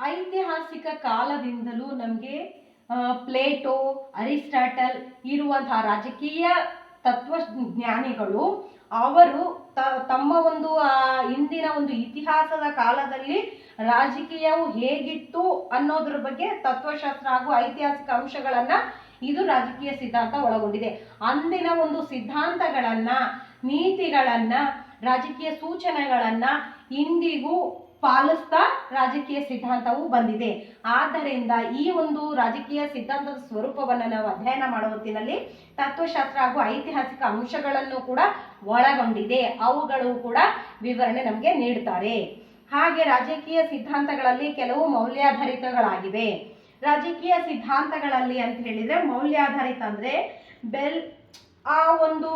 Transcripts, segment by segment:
ಐತಿಹಾಸಿಕ ಕಾಲದಿಂದಲೂ ನಮಗೆ ಪ್ಲೇಟೋ, ಅರಿಸ್ಟಾಟಲ್ ಇರುವಂತಹ ರಾಜಕೀಯ ತತ್ವಜ್ಞಾನಿಗಳು, ಅವರು ತ, ತಮ್ಮ ಒಂದು, ಆ, ಇಂದಿನ ಒಂದು ಇತಿಹಾಸದ ಕಾಲದಲ್ಲಿ ರಾಜಕೀಯವು ಹೇಗಿತ್ತು ಅನ್ನೋದ್ರ ಬಗ್ಗೆ ತತ್ವಶಾಸ್ತ್ರ ಹಾಗೂ ಐತಿಹಾಸಿಕ ಅಂಶಗಳನ್ನು ಇದು ರಾಜಕೀಯ ಸಿದ್ಧಾಂತ ಒಳಗೊಂಡಿದೆ. ಅಂದಿನ ಒಂದು ಸಿದ್ಧಾಂತಗಳನ್ನ, ನೀತಿಗಳನ್ನ, ರಾಜಕೀಯ ಸೂಚನೆಗಳನ್ನ ಇಂದಿಗೂ ಪಾಲಿಸ್ತಾ ರಾಜಕೀಯ ಸಿದ್ಧಾಂತವು ಬಂದಿದೆ. ಆದ್ದರಿಂದ ಈ ಒಂದು ರಾಜಕೀಯ ಸಿದ್ಧಾಂತದ ಸ್ವರೂಪವನ್ನು ನಾವು ಅಧ್ಯಯನ ಮಾಡುವ ಹೊತ್ತಿನಲ್ಲಿ ತತ್ವಶಾಸ್ತ್ರ ಹಾಗೂ ಐತಿಹಾಸಿಕ ಅಂಶಗಳನ್ನು ಕೂಡ ಒಳಗೊಂಡಿದೆ. ಅವುಗಳು ಕೂಡ ವಿವರಣೆ ನಮಗೆ ನೀಡ್ತಾರೆ. ಹಾಗೆ ರಾಜಕೀಯ ಸಿದ್ಧಾಂತಗಳಲ್ಲಿ ಕೆಲವು ಮೌಲ್ಯಾಧಾರಿತಗಳಾಗಿವೆ. ರಾಜಕೀಯ ಸಿದ್ಧಾಂತಗಳಲ್ಲಿ ಅಂತ ಹೇಳಿದ್ರೆ ಮೌಲ್ಯಾಧಾರಿತ ಅಂದ್ರೆ ಬೆಲ್, ಆ ಒಂದು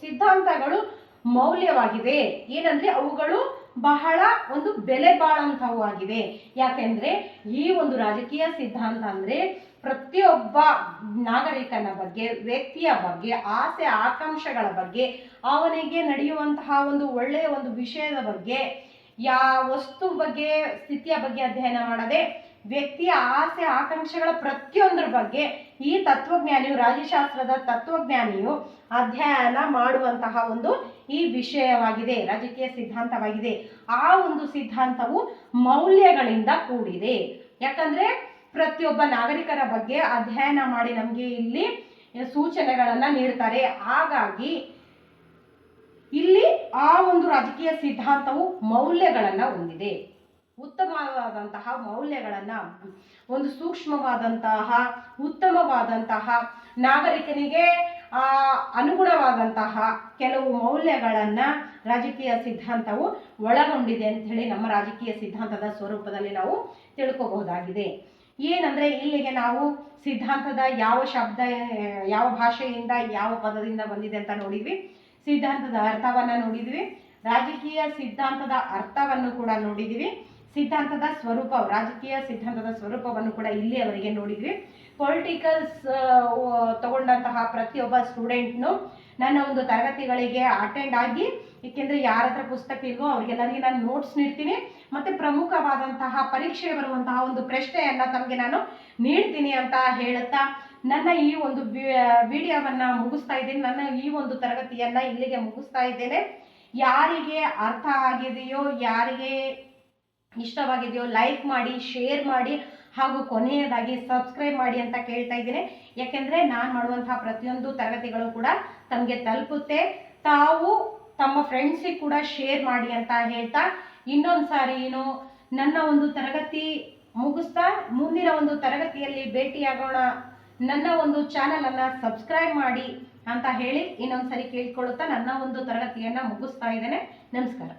ಸಿದ್ಧಾಂತಗಳು ಮೌಲ್ಯವಾಗಿವೆ. ಏನಂದ್ರೆ ಅವುಗಳು ಬಹಳ ಒಂದು ಬೆಲೆ ಬಾಳಂತವು ಆಗಿವೆ ಯಾಕೆಂದ್ರೆ ಈ ಒಂದು ರಾಜಕೀಯ ಸಿದ್ಧಾಂತ ಅಂದ್ರೆ ಪ್ರತಿಯೊಬ್ಬ ನಾಗರಿಕನ ಬಗ್ಗೆ, ವ್ಯಕ್ತಿಯ ಬಗ್ಗೆ, ಆಸೆ, ಆಕಾಂಕ್ಷೆಗಳ ಬಗ್ಗೆ, ಅವನಿಗೆ ನಡೆಯುವಂತಹ ಒಂದು ಒಳ್ಳೆಯ ಒಂದು ವಿಷಯದ ಬಗ್ಗೆ, ಯಾ ವಸ್ತು ಬಗ್ಗೆ, ಸ್ಥಿತಿಯ ಬಗ್ಗೆ ಅಧ್ಯಯನ ಮಾಡದೆ ವ್ಯಕ್ತಿಯ ಆಸೆ, ಆಕಾಂಕ್ಷೆಗಳ ಪ್ರತಿಯೊಂದರ ಬಗ್ಗೆ ಈ ತತ್ವಜ್ಞಾನಿಯು ರಾಜಶಾಸ್ತ್ರದ ತತ್ವಜ್ಞಾನಿಯು ಅಧ್ಯಯನ ಮಾಡುವಂತಹ ಒಂದು ಈ ವಿಷಯವಾಗಿದೆ, ರಾಜಕೀಯ ಸಿದ್ಧಾಂತವಾಗಿದೆ. ಆ ಒಂದು ಸಿದ್ಧಾಂತವು ಮೌಲ್ಯಗಳಿಂದ ಕೂಡಿದೆ. ಯಾಕಂದ್ರೆ ಪ್ರತಿಯೊಬ್ಬ ನಾಗರಿಕರ ಬಗ್ಗೆ ಅಧ್ಯಯನ ಮಾಡಿ ನಮಗೆ ಇಲ್ಲಿ ಸೂಚನೆಗಳನ್ನು ನೀಡ್ತಾರೆ. ಹಾಗಾಗಿ ಇಲ್ಲಿ ಆ ಒಂದು ರಾಜಕೀಯ ಸಿದ್ಧಾಂತವು ಮೌಲ್ಯಗಳನ್ನು ಹೊಂದಿದೆ. ಉತ್ತಮವಾದಂತಹ ಮೌಲ್ಯಗಳನ್ನು, ಒಂದು ಸೂಕ್ಷ್ಮವಾದಂತಹ, ಉತ್ತಮವಾದಂತಹ ನಾಗರಿಕನಿಗೆ ಅನುಗುಣವಾದಂತಹ ಕೆಲವು ಮೌಲ್ಯಗಳನ್ನು ರಾಜಕೀಯ ಸಿದ್ಧಾಂತವು ಒಳಗೊಂಡಿದೆ ಅಂತ ಹೇಳಿ ನಮ್ಮ ರಾಜಕೀಯ ಸಿದ್ಧಾಂತದ ಸ್ವರೂಪದಲ್ಲಿ ನಾವು ತಿಳ್ಕೋಬಹುದಾಗಿದೆ. ಏನಂದ್ರೆ ಇಲ್ಲಿಗೆ ನಾವು ಸಿದ್ಧಾಂತದ ಯಾವ ಶಬ್ದ, ಯಾವ ಭಾಷೆಯಿಂದ ಯಾವ ಪದದಿಂದ ಬಂದಿದೆ ಅಂತ ನೋಡಿದ್ವಿ. ಸಿದ್ಧಾಂತದ ಅರ್ಥವನ್ನ ನೋಡಿದ್ವಿ. ರಾಜಕೀಯ ಸಿದ್ಧಾಂತದ ಅರ್ಥವನ್ನು ಕೂಡ ನೋಡಿದ್ವಿ. ಸಿದ್ಧಾಂತದ ಸ್ವರೂಪ ರಾಜಕೀಯ ಸಿದ್ಧಾಂತದ ಸ್ವರೂಪವನ್ನು ಕೂಡ ಇಲ್ಲಿಯವರೆಗೆ ನೋಡಿದ್ವಿ. ಪೊಲಿಟಿಕಲ್ಸ್ ತಗೊಂಡಂತಹ ಪ್ರತಿಯೊಬ್ಬ ಸ್ಟೂಡೆಂಟ್ನು ನನ್ನ ಒಂದು ತರಗತಿಗಳಿಗೆ ಅಟೆಂಡ್ ಆಗಿ, ಏಕೆಂದರೆ ಯಾರ ಹತ್ರ ಪುಸ್ತಕ ಇಲ್ವೋ ಅವ್ರಿಗೆಲ್ಲರಿಗೆ ನಾನು ನೋಟ್ಸ್ ನೀಡ್ತೀನಿ. ಮತ್ತು ಪ್ರಮುಖವಾದಂತಹ ಪರೀಕ್ಷೆ ಬರುವಂತಹ ಒಂದು ಪ್ರಶ್ನೆಯನ್ನು ತಮಗೆ ನಾನು ನೀಡ್ತೀನಿ ಅಂತ ಹೇಳುತ್ತಾ, ನನ್ನ ಈ ಒಂದು ವಿಡಿಯೋವನ್ನು ಮುಗಿಸ್ತಾ ಇದ್ದೀನಿ. ನನ್ನ ಈ ಒಂದು ತರಗತಿಯನ್ನು ಇಲ್ಲಿಗೆ ಮುಗಿಸ್ತಾ ಇದ್ದೇನೆ. ಯಾರಿಗೆ ಅರ್ಥ ಆಗಿದೆಯೋ, ಯಾರಿಗೆ ಇಷ್ಟವಾಗಿದೆಯೋ ಲೈಕ್ ಮಾಡಿ ಶೇರ್ ಮಾಡಿ, ಹಾಗೂ ಕೊನೆಯದಾಗಿ ಸಬ್ಸ್ಕ್ರೈಬ್ ಮಾಡಿ ಅಂತ ಕೇಳ್ತಾ ಇದ್ದೀನಿ. ಯಾಕೆಂದರೆ ನಾನು ಮಾಡುವಂತಹ ಪ್ರತಿಯೊಂದು ತರಗತಿಗಳು ಕೂಡ ತಮಗೆ ತಲುಪುತ್ತೆ. ತಾವು ತಮ್ಮ ಫ್ರೆಂಡ್ಸಿಗೆ ಕೂಡ ಶೇರ್ ಮಾಡಿ ಅಂತ ಹೇಳ್ತಾ, ಇನ್ನೊಂದು ಸಾರಿ ಏನು, ನನ್ನ ಒಂದು ತರಗತಿ ಮುಗಿಸ್ತಾ, ಮುಂದಿನ ಒಂದು ತರಗತಿಯಲ್ಲಿ ಭೇಟಿಯಾಗೋಣ. ನನ್ನ ಒಂದು ಚಾನಲನ್ನು ಸಬ್ಸ್ಕ್ರೈಬ್ ಮಾಡಿ ಅಂತ ಹೇಳಿ ಇನ್ನೊಂದು ಸಾರಿ ಕೇಳ್ಕೊಳ್ಳುತ್ತಾ ನನ್ನ ಒಂದು ತರಗತಿಯನ್ನು ಮುಗಿಸ್ತಾ ಇದ್ದೇನೆ. ನಮಸ್ಕಾರ.